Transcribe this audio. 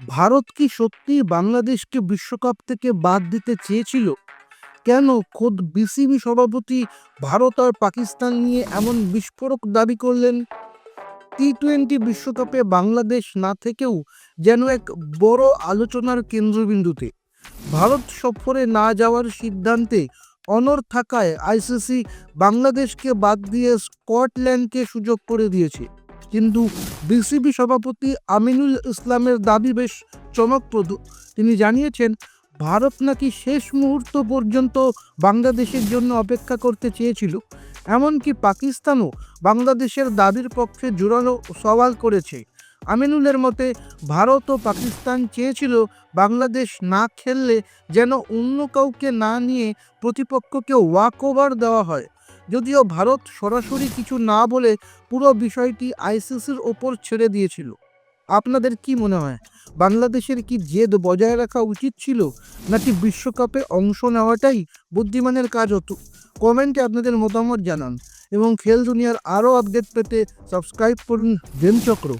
ভারত কি সত্যি বাংলাদেশকে বিশ্বকাপ থেকে বাদ দিতে চেয়েছিল? কেন খোদ বিসিবি সভাপতি ভারত আর পাকিস্তান নিয়ে এমন বিস্ফোরক দাবি করলেন? টি টোয়েন্টি বিশ্বকাপে বাংলাদেশ না থেকেও যেন এক বড় আলোচনার কেন্দ্রবিন্দুতে। ভারত সফরে না যাওয়ার সিদ্ধান্তে অনড় থাকায় আইসিসি বাংলাদেশকে বাদ দিয়ে স্কটল্যান্ডকে সুযোগ করে দিয়েছে। কিন্তু বিসিবি সভাপতি আমিনুল ইসলামের দাবি বেশ চমকপ্রদ। তিনি জানিয়েছেন, ভারত নাকি শেষ মুহূর্ত পর্যন্ত বাংলাদেশের জন্য অপেক্ষা করতে চেয়েছিল। এমনকি পাকিস্তানও বাংলাদেশের দাবির পক্ষে জোরালো সওয়াল করেছে। আমিনুলের মতে, ভারত ও পাকিস্তান চেয়েছিল বাংলাদেশ না খেললে যেন অন্য কাউকে না নিয়ে প্রতিপক্ষকে ওয়াক ওভার দেওয়া হয়। যদিও ভারত সরাসরি কিছু না বলে পুরো বিষয়টি আইসিসির ওপর ছেড়ে দিয়েছিল। আপনাদের কি মনে হয়, বাংলাদেশের কি জেদ বজায় রাখা উচিত ছিল, নাকি বিশ্বকাপে অংশ নেওয়াটাই বুদ্ধিমানের কাজ হতো? কমেন্টে আপনাদের মতামত জানান এবং খেল দুনিয়ার আরও আপডেট পেতে সাবস্ক্রাইব করুন গেম চক্র